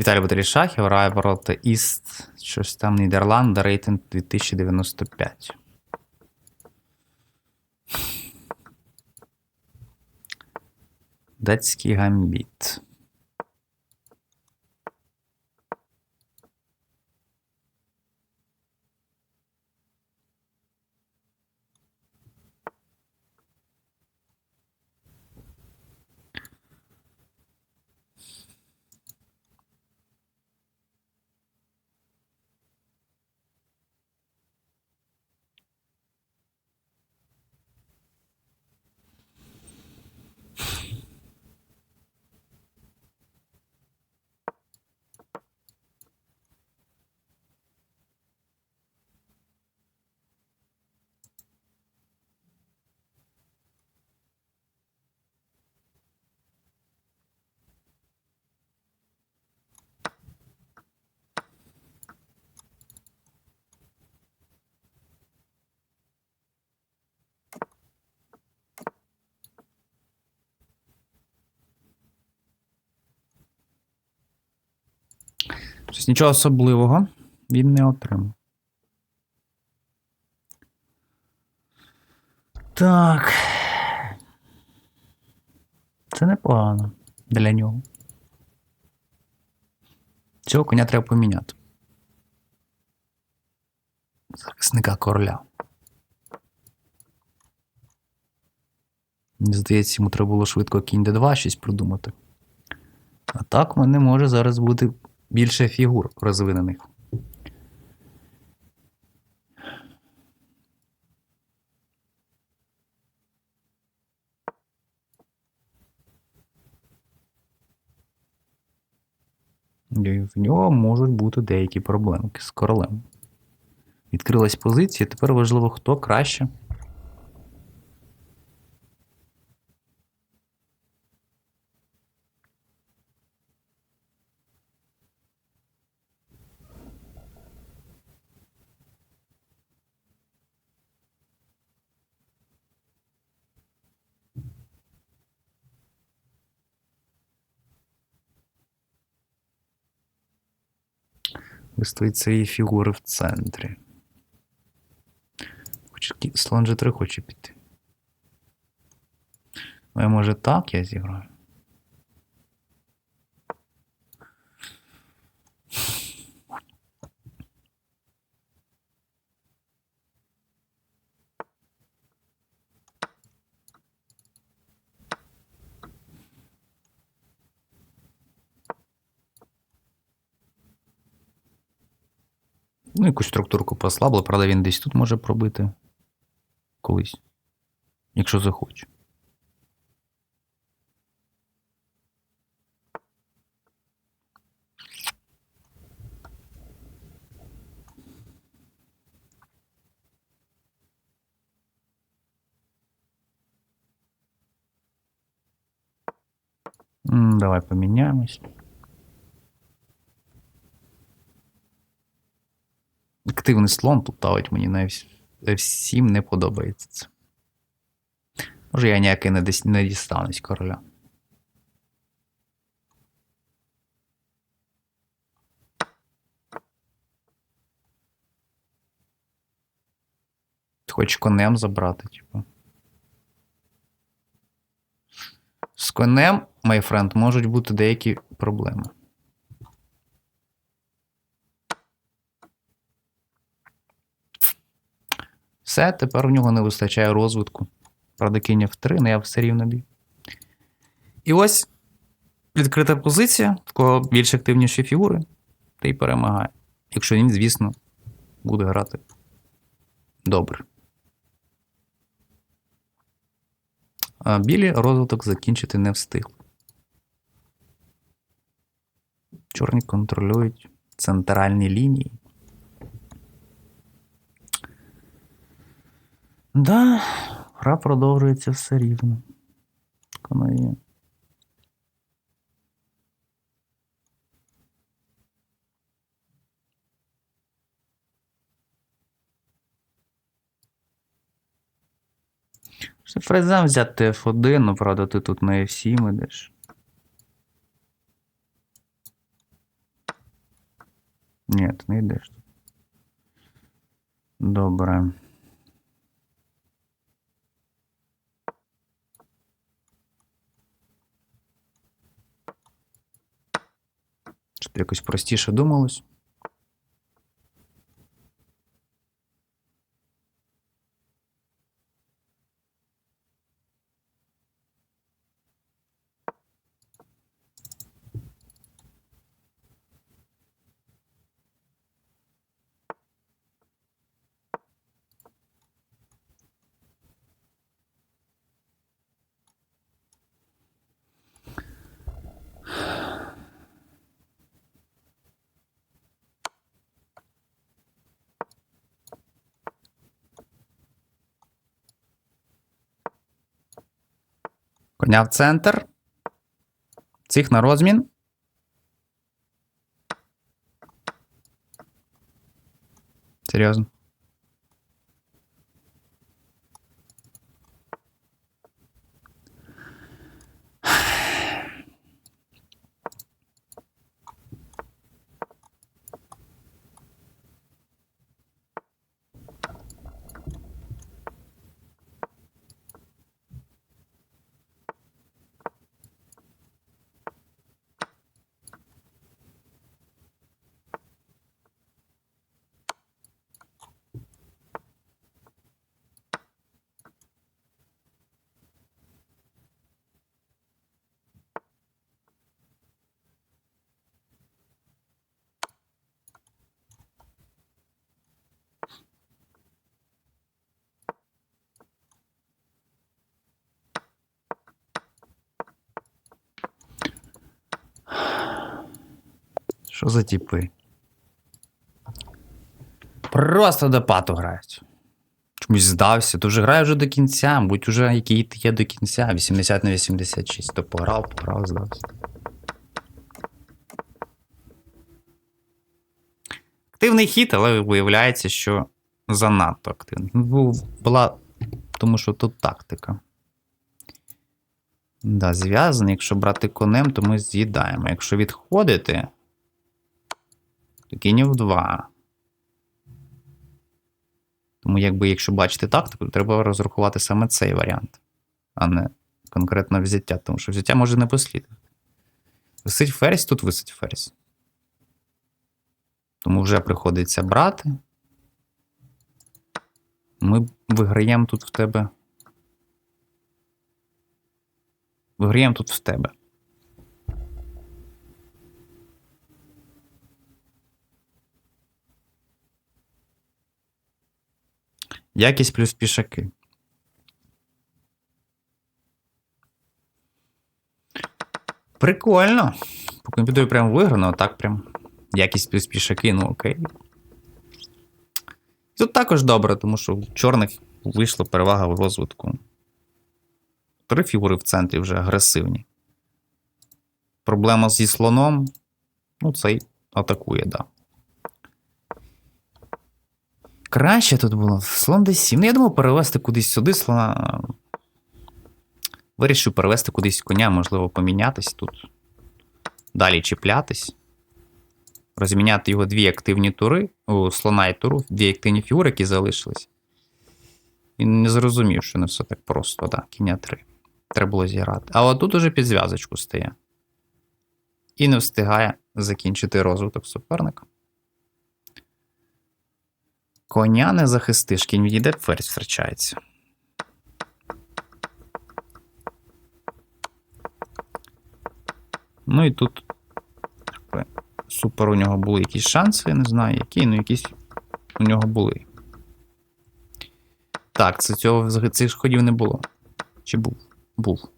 Віталій Батарій Шахів, проти Іст, щось там Нідерланди, рейтинг 2095. Датський гамбіт. Щось нічого особливого він не отримав. Так. Це непогано для нього. Цього коня треба поміняти. Захисника короля. Мені здається, йому треба було швидко кінь d2 щось придумати. А так в мене може зараз бути більше фігур розвинених. В нього можуть бути деякі проблемки з королем. Відкрилась позиція, тепер важливо, хто краще. Виставить цієї фігури в центрі. Хоче, слон G3 хоче піти. Ну, я може так я зіграю? Ну, якусь структурку послабили, правда, він десь тут може пробити колись. Якщо захоче. Давай поміняємось. Активний слон тут тавить мені на F- F7 не подобається це. Може, я ніякий не, дис- не дістанусь короля. Хоч конем забрати, типу. З конем, май френд, можуть бути деякі проблеми. Все, тепер у нього не вистачає розвитку. Правда, кінь в 3, але я все рівно бій. І ось відкрита позиція, в кого більш активніші фігури, та й перемагає. Якщо він, звісно, буде грати добре. А білі розвиток закінчити не встигли. Чорні контролюють центральні лінії. Да, гра продовжується все рівно. Так воно є. Ще фрезем взяти F1, ну правда, ти тут на F7 ідеш. Ні, ти не йдеш. Добре. Якось простіше думалось. Коня в центр. Цих на розмін. Серйозно. Що за типи? Просто до пату грають. Чомусь здався, то вже грає вже до кінця, будь уже який ти є до кінця. 80 на 86. То пограв, пограв, здався. Активний хід, але виявляється, що занадто активний. Ну, була, тому що тут тактика. Да, зв'язаний. Якщо брати конем, то ми з'їдаємо. Якщо відходити, то кінів 2. Тому, якби, якщо бачити тактику, то треба розрахувати саме цей варіант, а не конкретно взяття, тому що взяття може не послідувати. Висить ферзь, тут висить ферзь. Тому вже приходиться брати. Ми виграємо тут в тебе. Виграємо тут в тебе. Якість плюс пішаки. Прикольно. По комп'ютеру прям виграно, а так прям. Якість плюс пішаки, ну окей. Тут також добре, тому що в чорних вийшла перевага в розвитку. Три фігури в центрі вже агресивні. Проблема зі слоном. Ну, цей атакує, да. Краще тут було. Слон d7. Ну, я думав перевести кудись сюди слона. Вирішив перевести кудись коня, можливо, помінятись тут. Далі чіплятись. Розміняти його дві активні тури. У слона і туру, дві активні фігури, які залишились. І не зрозумів, що не все так просто, да, кіння 3. Треба було зіграти. А от тут уже під зв'язочку стає. І не встигає закінчити розвиток суперника. Коня не захистиш, кінь відійде, ферзь втрачається. Ну і тут супер у нього були якісь шанси, я не знаю, які, ну якісь у нього були. Так, це цього взагалі цих ходів не було. Чи був? Був.